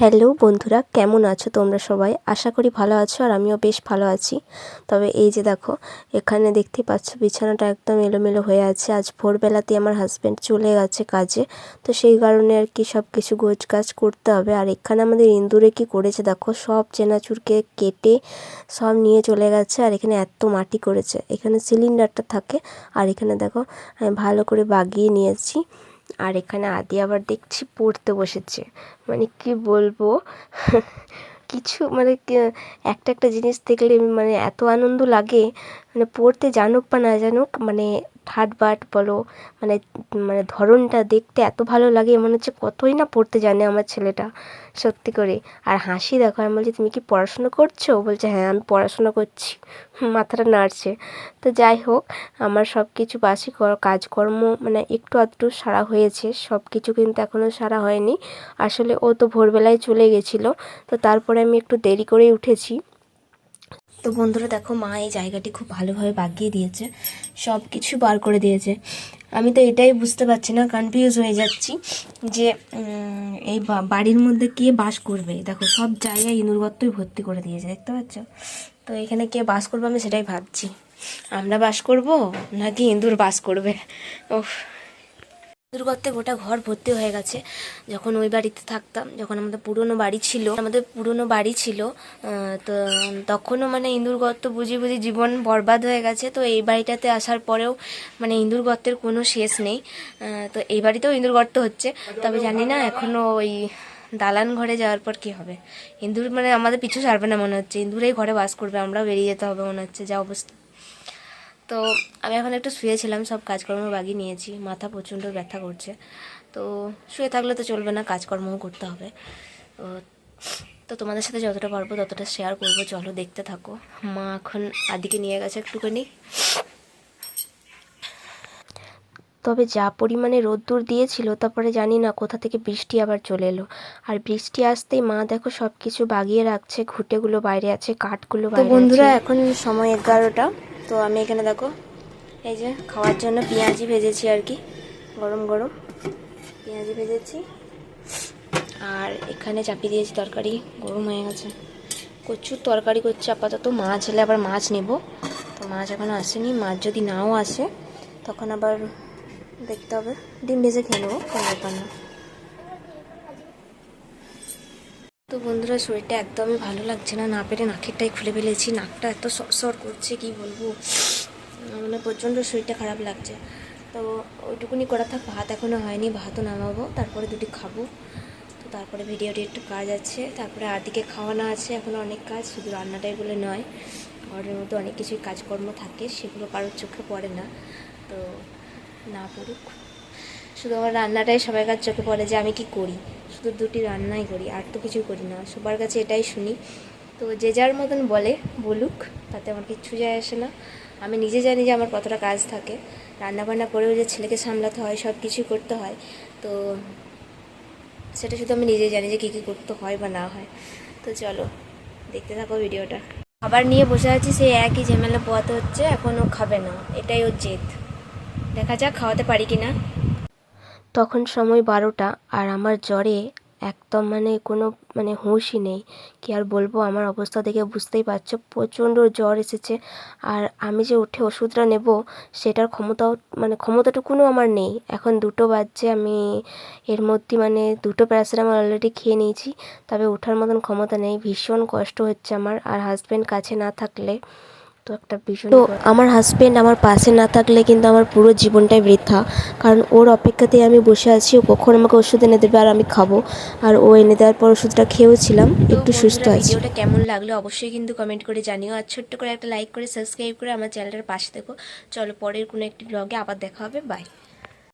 Hello বন্ধুরা, কেমন আছো তোমরা সবাই? আশা করি ভালো আছো আর আমিও বেশ ভালো আছি। তবে এই যে দেখো, এখানে দেখতে পাচ্ছ বিছানাটা একদম এলোমেলো হয়ে আছে। আজ ভোরবেলাতে আমার হাজব্যান্ড চলে গেছে কাজে। তো সেই কারণে আর কি সব কিছু গোছ কাজ করতে হবে। আর এখানে আমাদের ইন্দুরে কি করেছে দেখো, সব চেনাচুরকে কেটে সব নিয়ে চলে গেছে আর এখানে এত মাটি করেছে। এখানে সিলিন্ডারটা থাকে আর এখানে দেখো, আমি ভালো করে বাগিয়ে নিয়েছি। আর এখানে আদি আবার দেখছি পড়তে বসেছে। মানে কি বলব? কিছু মানে একটা একটা জিনিস দেখলে মানে এত আনন্দ লাগে। মানে পড়তে জানুক বা না জানুক মানে ঠাট বাট বলো মানে মানে ধরনটা দেখতে এত ভালো লাগে, মনে হচ্ছে কতই না পড়তে জানে আমার ছেলেটা, সত্যি করে। আর হাসি দেখো, আমি বলছি, তুমি কি পড়াশুনো করছ? বলছে হ্যাঁ আমি পড়াশোনা করছি। মাথাটা নাড়ছে। তো যাই হোক, আমার সব কিছু বাসি কর- কাজকর্ম মানে একটু আধটু সারা হয়েছে সব কিছু কিন্তু এখনও সারা হয়নি। আসলে ও তো ভোরবেলায় চলে গেছিল, তো তারপরে আমি একটু দেরি করেই উঠেছি। তো বন্ধুরা দেখো মা এই জায়গাটি খুব ভালোভাবে বাগিয়ে দিয়েছে। সব কিছু বার করে দিয়েছে। আমি তো এটাই বুঝতে পারছি না কনফিউজ হয়ে যাচ্ছি যে এই বাড়ির মধ্যে কে বাস করবে? দেখো, সব জায়গায় ইঁদুর ভর্তি করে দিয়েছে, দেখতে পাচ্ছ? তো এখানে কে বাস করবে আমি সেটাই ভাবছি। আমরা বাস করব নাকি ইঁদুর বাস করবে? ওহ দুর্গত্বে গোটা ঘর ভর্তি হয়ে গেছে। যখন ওই বাড়িতে থাকতাম, যখন আমাদের পুরনো বাড়ি ছিল, আমাদের পুরনো বাড়ি ছিল তো তখনও মানে ইঁদুর গর্ত বুঝি বুঝি জীবন বরবাদ হয়ে গেছে। তো এই বাড়িটাতে আসার পরেও মানে ইঁদুর গর্তের কোনো শেষ নেই। তো এই বাড়িতেও ইঁদুর গর্ত হচ্ছে। তবে জানি না এখনও ওই দালান ঘরে যাওয়ার পর কি হবে। ইঁদুর মানে আমাদের পিছু ছাড়বে না মনে হচ্ছে। ইঁদুরেই ঘরে বাস করবে, আমরাও বেরিয়ে যেতে হবে মনে হচ্ছে। যা অবস্থা। তো আমি এখন একটু শুয়েছিলাম সব কাজকর্ম বাগিয়ে নিয়েছি। মাথা প্রচণ্ড ব্যথা করছে। তো শুয়ে থাকলে তো চলবে না কাজকর্মও করতে হবে। তো তো তোমাদের সাথে যতটা পারব ততটা শেয়ার করব। চলো দেখতে থাকো। মা এখন আদিকে নিয়ে গেছে একটুখানি। তবে যা পরিমাণে রোদ্দুর দিয়েছিল তারপরে জানি না কোথা থেকে বৃষ্টি আবার চলে এলো। আর বৃষ্টি আসতেই মা দেখো সব কিছু বাগিয়ে রাখছে ঘুঁটেগুলো বাইরে আছে কাঠগুলো বন্ধুরা এখন সময় এগারোটা। তো আমি এখানে দেখো, এই যে খাওয়ার জন্য পেঁয়াজি ভেজেছি আর কি, গরম গরম। পেঁয়াজি ভেজেছি, আর এখানে চাপিয়ে দিয়েছি তরকারি, গরম হয়ে গেছে। প্রচুর তরকারি করছে, আপাতত মাছ এলে আবার মাছ নেব। তো মাছ এখনও আসেনি, মাছ যদি নাও আসে, তখন আবার দেখতে হবে। ডিম ভেজে খেয়ে নেব, কোনো ব্যাপার না। তো বন্ধুরা, শরীরটা একদমই ভালো লাগছে না। না পেরে নাকেরটাই খুলে ফেলেছি। নাকটা এত সর করছে, কি বলব? মানে প্রচণ্ড শরীরটা খারাপ লাগছে। তো ওইটুকুনি করা থাক, ভাত এখনও হয়নি, ভাতও নামাবো, তারপরে দুটি খাব। তো তারপরে ভিডিওটি একটু কাজ আছে, তারপরে আদিকে খাওয়ানো আছে এখনও অনেক কাজ, শুধু রান্নাটাই বলে নয়, ঘরের মধ্যে অনেক কিছুই কাজকর্ম থাকে, সেগুলো কারোর চোখে পড়ে না। তো না পড়ুক। শুধু আমার রান্নাটাই সবার কাছে চোখে পড়ে যে আমি কি করি? শুধু দুটি রান্নাই করি, আর তো কিছু করি না। সবার কাছে এটাই শুনি। তো যে যার মতন বলে, বলুক, তাতে আমার কিচ্ছু যায় আসে না। আমি নিজে জানি যে আমার কতটা কাজ থাকে। রান্না বান্না করেও যে ছেলেকে সামলাতে হয়, সব কিছুই করতে হয়। তো সেটা শুধু আমি নিজেই জানি যে কী কী করতে হয় বা না হয়। তো চলো, দেখতে থাকো ভিডিওটা। খাবার নিয়ে বসে আছি, সেই একই ঝেমেলা পোয়াতে হচ্ছে এখনও খাবে না। এটাই ওর জেদ। দেখা যাক, খাওয়াতে পারি কি না তখন সময় বারোটা আর আমার জ্বরে একদম মানে কোনো মানে হুঁশই নেই। কি আর বলব, আমার অবস্থা দেখে বুঝতেই পারছ, প্রচণ্ড জ্বর এসেছে। আর আমি যে উঠে ওষুধটা নেব, সেটার ক্ষমতাও মানে ক্ষমতাটুকুনও আমার নেই। এখন দুটো বাজছে, আমি এর মধ্যে মানে দুটো প্যারাসিটামল অলরেডি খেয়ে নিয়েছি, তবে ওঠার মতন ক্ষমতা নেই। ভীষণ কষ্ট হচ্ছে আমার, আর হাজব্যান্ড কাছে না থাকলে তো একটা ভীষণ তো আমার হাজব্যান্ড আমার পাশে না থাকলে কিন্তু আমার পুরো জীবনটাই বৃথা। কারণ ওর অপেক্ষাতেই আমি বসে আছি ও কখন আমাকে ওষুধ এনে দেবে আর আমি খাব। আর ও এনে দেওয়ার পর ওষুধটা খেয়েওছিলাম একটু সুস্থ আছি। ভিডিওটা কেমন লাগল অবশ্যই কিন্তু কমেন্ট করে জানিও। আর ছোট্ট করে একটা লাইক করে সাবস্ক্রাইব করে আমার চ্যানেলটার পাশে দেখো চলো পরের কোনো একটি ব্লগে আবার দেখা হবে। বাই